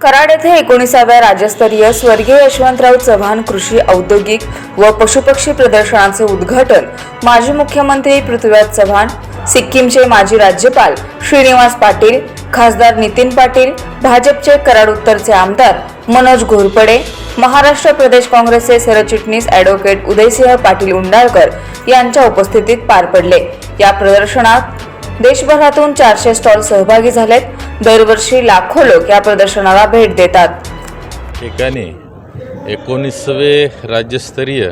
कराड येथे एकोणीसाव्या राज्यस्तरीय स्वर्गीय यशवंतराव चव्हाण कृषी औद्योगिक व पशुपक्षी प्रदर्शनाचे उद्घाटन माजी मुख्यमंत्री पृथ्वीराज चव्हाण सिक्कीमचे माजी राज्यपाल श्रीनिवास पाटील खासदार नितीन पाटील भाजपचे कराड उत्तरचे आमदार मनोज घोरपडे महाराष्ट्र प्रदेश काँग्रेसचे सरचिटणीस ॲडव्होकेट उदयसिंह पाटील उंडाळकर यांच्या उपस्थितीत पार पडले. या प्रदर्शनात देशभरातून चारशे स्टॉल सहभागी झालेत. दरवर्षी लाखो लोक या प्रदर्शनाला भेट देतात. ठिकाणी एकोणीसावे राज्यस्तरीय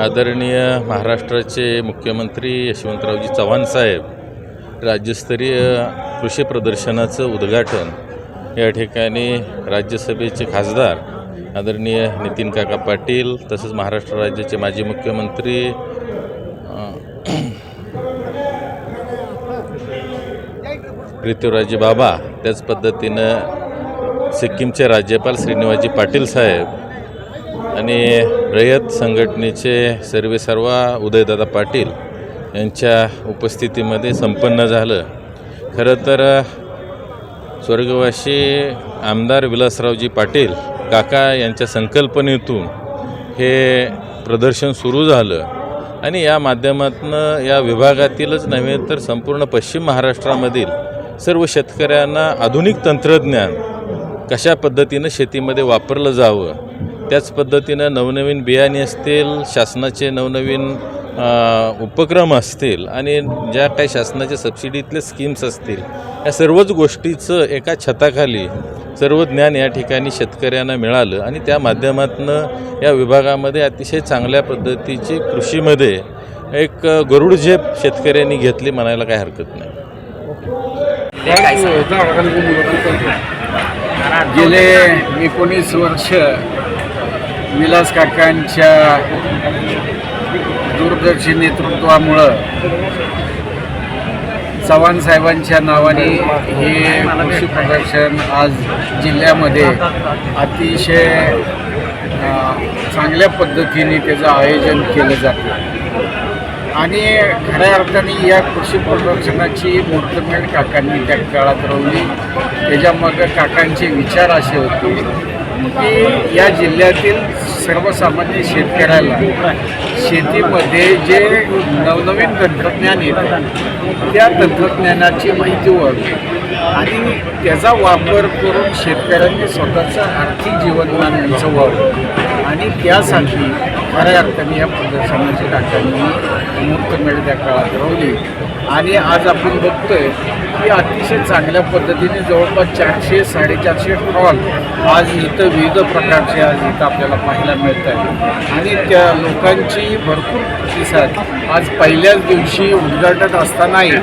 आदरणीय महाराष्ट्राचे मुख्यमंत्री यशवंतरावजी चव्हाण साहेब राज्यस्तरीय कृषी प्रदर्शनाचं उद्घाटन या ठिकाणी राज्यसभेचे खासदार आदरणीय नितीन काका पाटील तसंच महाराष्ट्र राज्याचे माजी मुख्यमंत्री पृथ्वीराजी बाबा त्याच पद्धतीनं सिक्कीमचे राज्यपाल श्रीनिवाजी पाटील साहेब आणि रयत संघटनेचे सर्वे सर्वा उदयदादा पाटील यांच्या उपस्थितीमध्ये संपन्न झालं. खरं तर स्वर्गवासी आमदार विलासरावजी पाटील काका यांच्या संकल्पनेतून हे प्रदर्शन सुरू झालं. आणि या माध्यमातून या विभागातीलच नव्हे तर संपूर्ण पश्चिम महाराष्ट्रामधील सर्व शेतकऱ्यांना आधुनिक तंत्रज्ञान कशा पद्धतीनं शेतीमध्ये वापरलं जावं? त्याच पद्धतीनं नवनवीन बियाणे असतील शासनाचे नवनवीन उपक्रम असतील आणि ज्या काही शासनाच्या सबसिडीतले स्कीम्स असतील या सर्वच गोष्टीचं एका छताखाली सर्व ज्ञान या ठिकाणी शेतकऱ्यांना मिळालं आणि त्या माध्यमातून या विभागामध्ये अतिशय चांगल्या पद्धतीची कृषीमध्ये एक गरुड झेप शेतकऱ्यांनी घेतली म्हणायला काही हरकत नाही. हो, गेले एकोणीस वर्ष विलास काकांच्या दूरदर्शी नेतृत्वामुळं चव्हाण साहेबांच्या नावाने हे कृषी प्रदर्शन आज जिल्ह्यामध्ये अतिशय चांगल्या पद्धतीने त्याचं आयोजन केलं जातं. आणि खऱ्या अर्थाने या कृषी प्रदर्शनाची मुहूर्तमेढ काकांनी त्या काळात रवली. त्याच्यामागं काकांचे विचार असे होते की या जिल्ह्यातील सर्वसामान्य शेतकऱ्याला शेतीमध्ये जे नवनवीन तंत्रज्ञान येतं त्या तंत्रज्ञानाची माहिती व्हावी आणि त्याचा वापर करून शेतकऱ्यांनी स्वतःचं आर्थिक जीवनमान उंचवावं आणि त्यासाठी खऱ्या अर्थाने या प्रदर्शनाची काकांनी मुहूर्तमेढ त्या काळात रवली आणि आज आपण बघतोय की अतिशय चांगल्या पद्धतीने जवळपास चारशे साडेचारशे हॉल आज इथं विविध प्रकारचे आज इथं आपल्याला पाहायला मिळत आहे आणि त्या लोकांची भरपूर प्रतिसाद आज पहिल्याच दिवशी उद्घाटन असतानाही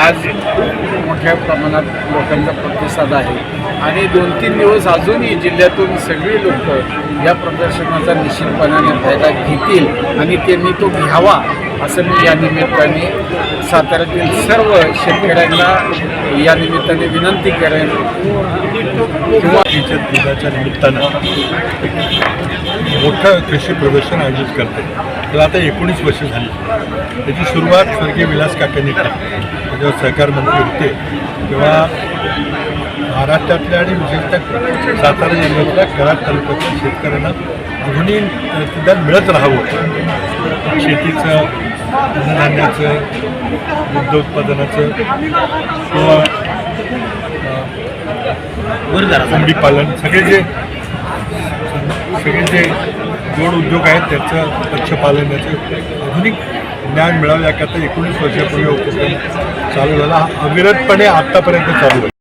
आज खूप मोठ्या प्रमाणात लोकांचा प्रतिसाद आहे. आणि दोन तीन दिवस अजूनही जिल्ह्यातून सगळी लोक या प्रदर्शनाचा निश्चितपणाने फायदा घेतील आणि त्यांनी तो घ्यावा असं मी या निमित्ताने साताऱ्यातील सर्व शेतकऱ्यांना या निमित्ताने विनंती करेन. किंवा तिच्या निमित्तानं मोठं कृषी प्रदर्शन आयोजित करते. त्याला आता एकोणीस वर्ष झाली. त्याची सुरुवात स्वर्गीय विलास काकांनी केली. जेव्हा सहकार मंत्री होते तेव्हा महाराष्ट्रातल्या आणि विशेषतः सातारा जिल्ह्यातल्या कराड तालुक्यातील शेतकऱ्यांना अजूनही तंत्रज्ञान मिळत राहावं. शेतीचं अन्नधान्याचं दुग्ध उत्पादनाचं किंवा कोंबडीपालन सगळे जे सगळे जे जोड उद्योग आहेत त्याचं मत्स्यपालन याचं आधुनिक ज्ञान मिळावं याकरता एकोणीस वर्षापूर्वी उपक्रम चालू झाला. हा अविरतपणे आत्तापर्यंत चालू आहे.